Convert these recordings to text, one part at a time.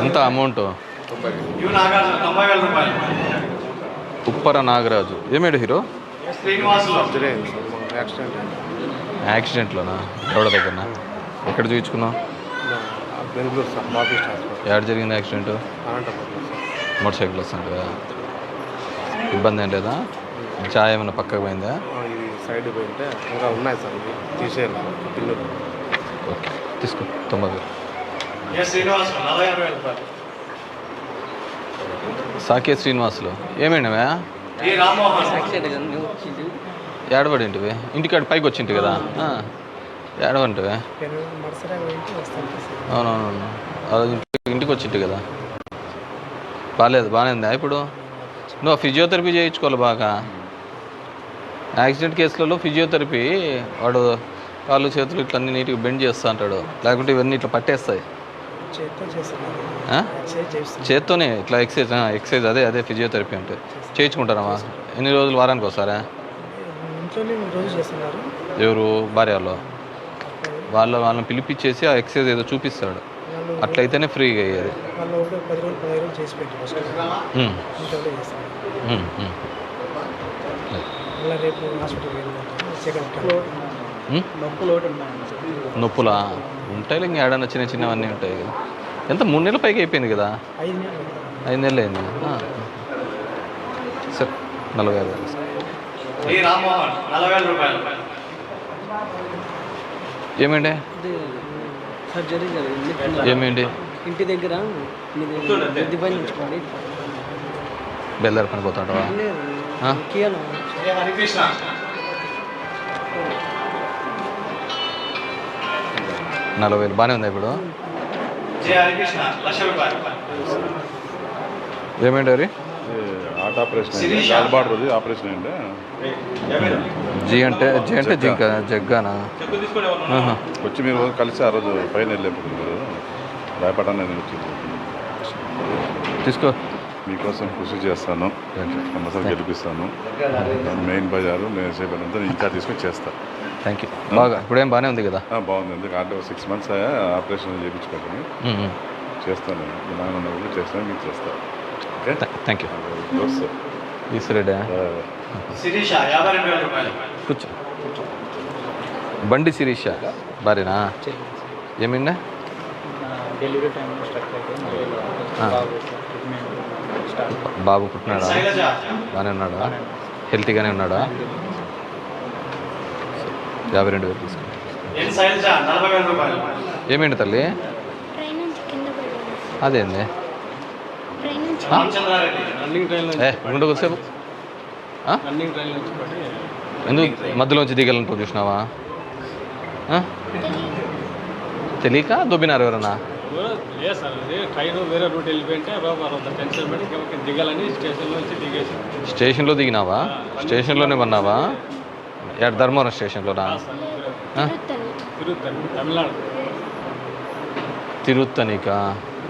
ఎంత అమౌంట్? ఉప్పర నాగరాజు. ఏమేడు హీరో? యాక్సిడెంట్లోనా? ఎవడ దగ్గరనా? ఎక్కడ చూపించుకున్నావు? ఎక్కడ జరిగింది యాక్సిడెంట్? Motor cycle వస్తుంటుందా? ఇబ్బంది ఏం లేదా? ఛాయ్ ఏమైనా పక్కకు పోయిందా? ఇది సైడ్ పోయింటే ఇంకా ఉన్నాయి సార్ తీసేయాలి పిల్లలు ఓకే తీసుకో రూపాయలు సాకే శ్రీనివాసులు. ఏమైనావా ఏడబడింటివి? ఇంటికాడ పైకి వచ్చింటి కదా? ఏడవంటివి అవునవును ఇంటికి వచ్చింటి కదా? బాగాలేదు బాగానే ఉందా ఇప్పుడు? నువ్వు ఫిజియోథెరపీ చేయించుకోవాలి బాగా. యాక్సిడెంట్ కేసులలో ఫిజియోథెరపీ వాడు కాళ్ళు చేతులు ఇట్లా అన్ని నీట్గా బెండ్ చేస్తా అంటాడు. లేకుంటే ఇవన్నీ ఇట్లా పట్టేస్తాయి. చేత్తోనే ఇట్లా ఎక్సైజ్ ఎక్సైజ్ అదే అదే ఫిజియోథెరపీ అంటే. చేయించుకుంటారమ్మా ఎన్ని రోజులు వారానికి చేస్తున్నారు. ఎవరు? భార్య వాళ్ళు వాళ్ళ వాళ్ళని పిలిపించేసి ఆ ఎక్సైజ్ ఏదో చూపిస్తాడు. అట్లయితేనే ఫ్రీగా అయ్యేది. మళ్ళీ రేపు హాస్పిటల్కి వెళ్ళాలి? నొప్పులు ఒకటి ఉన్నాయి నొప్పులా? ఉంటాయి ఇంక ఏడన్నా చిన్న చిన్నవన్నీ ఉంటాయి కదా. ఎంత? మూడు నెలల పైకి అయిపోయింది కదా? ఐదు నెలలు. అయింది. సరే నలభై ఐదు ఏమండి సర్జరీ జరిగింది. ఏమేంటి? ఇంటి దగ్గర మీది బుద్ధి పైన ఉంచుకోండి బెల్లర్ పని పోతాడవా లేదు ఆ? కియాలో ఏ హరికృష్ణ నలభై వేలు బాగానే ఉందా ఇప్పుడు ఏమేంటి హార్ట్ ఆపరేషన్. గాల్బాడ్ది జీ అంటే జీ అంటే జింక జగ్గానా. వచ్చి మీరు కలిసి ఆ రోజు పైన వెళ్ళేప్పుడు మీరు భయపడాలని నేను వచ్చి తీసుకో. మీకోసం కృషి చేస్తాను. కంపల్సరీ గెలిపిస్తాను. మెయిన్ బజారు నేను నేను ఇన్ఛార్జ్ తీసుకొని చేస్తాను థ్యాంక్ యూ బాగా ఇప్పుడేం బాగానే ఉంది కదా? బాగుంది. ఎందుకంటే సిక్స్ మంత్స్ ఆపరేషన్ చేయించుకోవటం. చేస్తాను నాన్న ఉన్నప్పుడు చేస్తాను మీకు చేస్తాను ఓకే? థ్యాంక్ యూ దోస్త్. ఈశ్వరుడా శిరీష యాభై రెండు వేల రూపాయలు. కూర్చో. బండి శిరీష భార్యనా? ఏమిండా డెలివరీ టైంలో స్ట్రక్ ఆ. బాబు పుట్టినాడా? బాగానే ఉన్నాడా? హెల్తీగానే ఉన్నాడా? యాభై రెండు వేలు రూపాయలు. ఏమేంటి తల్లి? ట్రైన్ నుంచి కింద పడ్డాను అదేంది ట్రైన్ నుంచి రామచంద్రారెడ్డి. రన్నింగ్ ట్రైన్ ఏ ఉండు కొద్దిసేపు ఆ? రన్నింగ్ ట్రైన్ నుంచి పడి ఎందుకు మధ్యలోంచి దిగాలని చూసినావా? తెలియక దొబ్బినారు ఎవరన్నా? లేదు సార్ అది ట్రైన్ వేరే రూట్ వెళ్ళిపోయింటే బాబు అంత టెన్షన్ పడి ఇంకొక దిగాలని స్టేషన్లో నుంచి దిగేసి స్టేషన్లో దిగినావా? స్టేషన్లోనే పన్నావా ఎక్కడ ధర్మవరం స్టేషన్లోనా? తిరుగుతాను తమిళనాడు. తిరుత్తనికా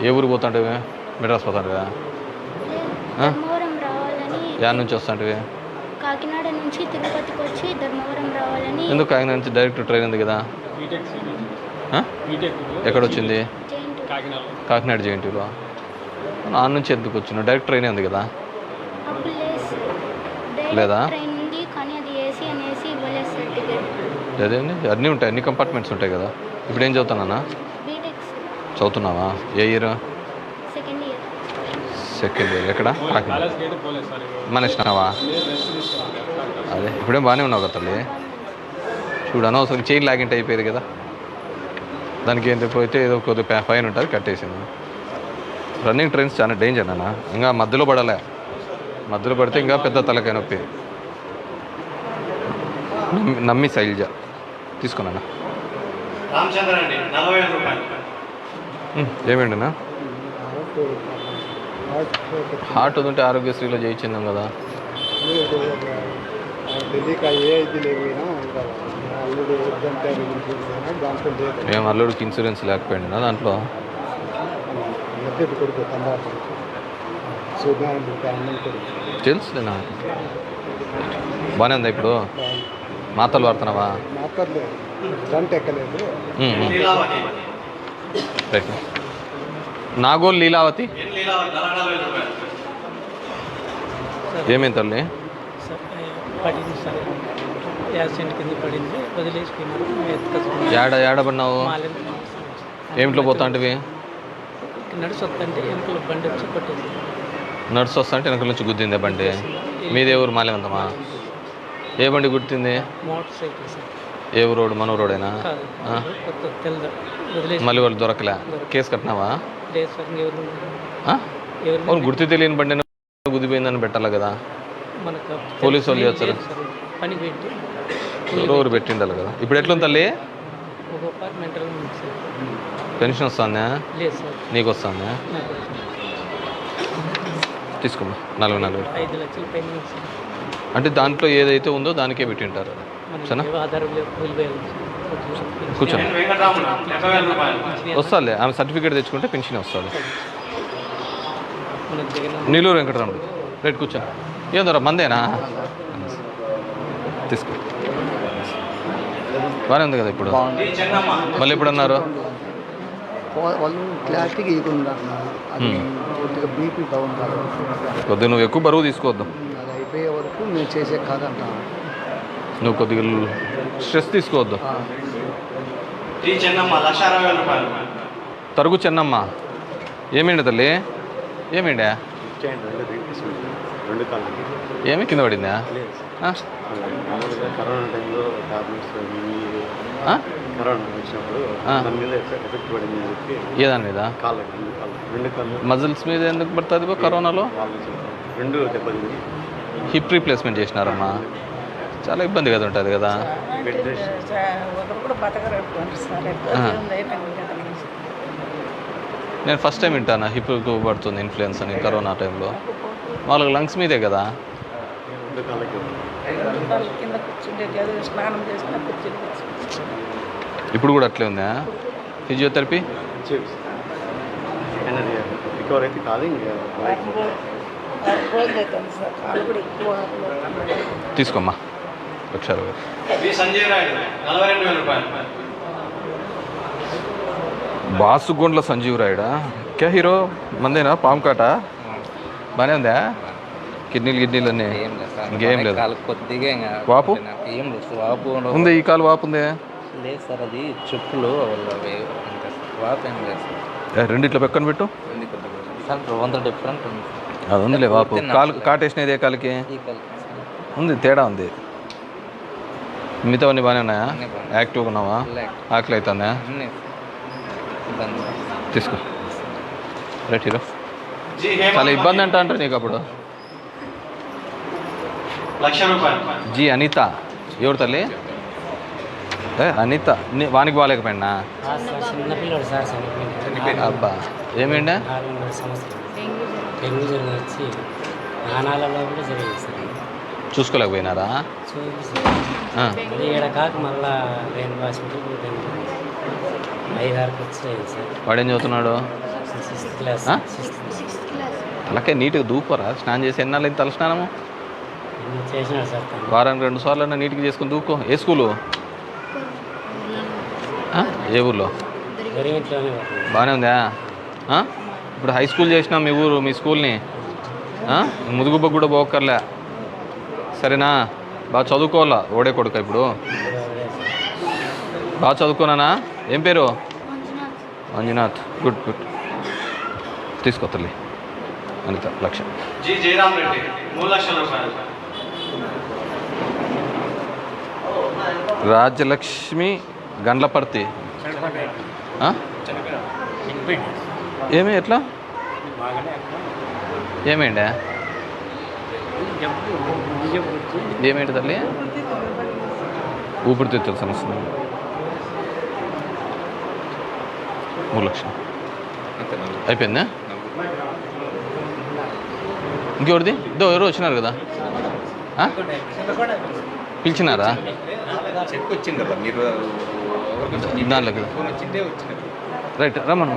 ఏ ఊరు పోతాంటివి? మెడ్రాస్ పోతాంటివా? యాడ్ నుంచి వస్తాంటివి? కాకినాడ నుంచి తిరుపతికి వచ్చి ధర్మవరం రావాలని ఎందుకు కాకినాడ నుంచి డైరెక్ట్ ట్రైన్ ఉంది కదా? బీటెక్ ఆ? బీటెక్ ఎక్కడ వచ్చింది జైంట్ కాకినాడలో కాకినాడ జేఎన్టీలో ఆ నుంచి ఎందుకు వచ్చినావు? డైరెక్ట్ ట్రైన్ ఉంది కదా? లేదా? అదేండి అన్నీ ఉంటాయి అన్ని కంపార్ట్మెంట్స్ ఉంటాయి కదా. ఇప్పుడు ఏం చదువుతున్నానా బీటెక్ చదువుతున్నావా? ఏ year second year second year ఎక్కడ? తీసుకోవాలి అదే ఇప్పుడేం బాగానే ఉన్నావు కదా తల్లి? చూడు అనవసరం చైన్ లాగింట్ అయిపోయేది కదా? దానికి ఏంటి పోతే ఏదో కొద్దిగా ఫైన్ ఉంటుంది కట్టేసింది. రన్నింగ్ ట్రైన్స్ చాలా డేంజర్ అన్న ఇంకా మధ్యలో పడాలే. మధ్యలో పడితే ఇంకా పెద్ద తలకాయ నొప్పి. నమ్మి- నమ్మి శైలజ. తీసుకున్నా ఏమేండినా హార్ట్ ఉంటే ఆరోగ్యశ్రీలో చేయించిందాం కదా. లేకపోయినా మేము అల్లుడికి ఇన్సూరెన్స్ లేకపోయింది దాంట్లో? తెలుసులేనా? బాగానే ఉందా ఇప్పుడు? మాతలు వాడుతున్నావా? నాగోల్ లీలావతి? ఎన్ లీలావతి? నలభై నాలుగు వేల. రూపాయలు ఏమేం తల్లి? పడింది సార్. యాక్సిడెంట్ కింద పడింది. వదిలేసుకున్నారు. ఏడ ఏడబడినావు మాలెన్ ఏమిట్లో పోతా నడుచొద్దంటే వెనుకలు బండి వచ్చి కొట్టేసి నడుచు వస్తా అంటే వెనక నుంచి గుద్దిందే బండి. మీదే ఊరు మాలేమంతమా ఏ బండి గుర్తింది? Motorcycle sir. ఏ రోడ్ మన రోడేనా వదిలేసి. మళ్ళీ వాళ్ళు దొరకలే. కేసు కట్టినావా? అవును గుర్తు తెలియని బండి గుద్దిపోయిందని పెట్టాలి కదా? మనకు పోలీసు వాళ్ళు చేస్తారు. పని పెట్టి ఎవరు పెట్టిండాలి కదా? ఇప్పుడు ఎట్లుంది తల్లి? పెన్షన్ వస్తుందా? నీకు వస్తుందా? తీసుకోమ్మా నలభై నలభై ఐదు లక్షల అంటే దాంట్లో ఏదైతే ఉందో దానికే పెట్టింటారు సరేనా? కూర్చోండి. వస్తాలే. ఆమె సర్టిఫికేట్ తెచ్చుకుంటే పెన్షన్ వస్తుంది నీలూరు వెంకటరాముడు రైట్ కూర్చో. ఏందరా మందేనా? తీసుకో. బాగానే ఉంది కదా ఇప్పుడు? మళ్ళీ ఎప్పుడు అన్నారు వాళ్ళు క్లారిటీగా ఇవ్వకుండా అది కొద్దిగా బీపీ నువ్వు ఎక్కువ బరువు తీసుకోవద్దు. అది అయిపోయే వరకు నేను చేసే కాదంట నువ్వు కొద్దిగా స్ట్రెస్ తీసుకోవద్దు. తరుగు చెన్నమ్మ. ఏమేంటి తల్లి? ఏమేండా రెండు కాళ్ళు ఏమి? కింద పడిందా? కరోనా టైంలో టాబ్లెట్స్? కరోనా వచ్చినప్పుడు ఆ. దాని మీద ఎఫెక్ట్ పడింది అని చెప్పి ఏ దాని మీద? కాళ్ళు రెండు కాళ్ళు మజిల్స్ మీద ఎందుకు పడుతుంది కరోనాలో? రెండు దెబ్బతింది. హిప్ రీప్లేస్మెంట్ చేసినారమ్మా. చాలా ఇబ్బంది కదా ఉంటుంది కదా. నేను ఫస్ట్ టైం వింటాను హిప్ పడుతుంది ఇన్ఫ్లుయెన్స్ అని కరోనా టైంలో? వాళ్ళకి లంగ్స్ మీదే కదా? ఇప్పుడు కూడా అట్లే ఉందా? ఫిజియోథెరపీ? రికవర్ అయితే కాదు. తీసుకోమ్మా రూపాయలు. బాసుగొండ్ల సంజీవ్ రాయుడా? క్యా హీరో? మందేనా? పాము కాట? బాగానే ఉందా? కిడ్నీలు లేదు సార్. ఇంకేం లేదు. కొద్దిగా ఇంకా వాపు? ఏం లేదు వాపు ఉంది ఈ కాలు వాపు ఉంది? లేదు సార్ అది చెప్పులు వాపు ఏం లేదు రెండిట్లో పక్కన పెట్టు. వంద డిఫరెంట్ ఉంది అది ఉందిలే వాపు. కాలు కాటేసినది ఏ కాలుకి? ఉంది తేడా ఉంది. మిగతావన్నీ బాగానే ఉన్నాయా. యాక్టివ్గా ఉన్నావా? ఆకలి అవుతుందా. తీసుకో. Right hero. చాలా ఇబ్బంది అంట అంటారు నీకు అప్పుడు. లక్ష రూపాయలు. జీ అనిత. ఎవరు తల్లి? అనిత. నీ- వానికి బాగాలేకపోయినా అబ్బా. ఏమేండా? చూసుకోలేకపోయినారా? వాడేం చదువుతున్నాడు? అలాగే నీట్గా దూకోరా? స్నానం చేసి ఎన్నాళ్ళు అయింది తల స్నానము? వారానికి రెండు సార్లు అన్నా నీట్గా చేసుకుని దూకో. ఏ స్కూలు? ఏ ఊర్లో? బాగానే ఉందా? ఇప్పుడు హై స్కూల్ చేసినా మీ ఊరు మీ స్కూల్ని? ముదుగుబ్బ కూడా పోకర్లే సరేనా? బాగా చదువుకోవాలా? ఓడే కొడుక ఇప్పుడు. బాగా చదువుకోనానా ఏం పేరు? మంజునాథ్. మంజునాథ్. Good good. తీసుకో తల్లి. అనిత లక్ష జి జయరామ్ రెడ్డి మూడు లక్షల రూపాయలు. రాజ్యలక్ష్మి గండ్లపర్తి? ఏమి ఎట్లా? ఏమేండా ఏమేంటి తల్లి? ఊపిరితిత్తుల సమస్య. మూడు లక్షలు. అయిపోయిందా? ఇంకెవరిది? ఇదో ఎవరో వచ్చినారు కదా? పిలిచినారా? చెక్ వచ్చింది కదా రైట్ రమ్మను.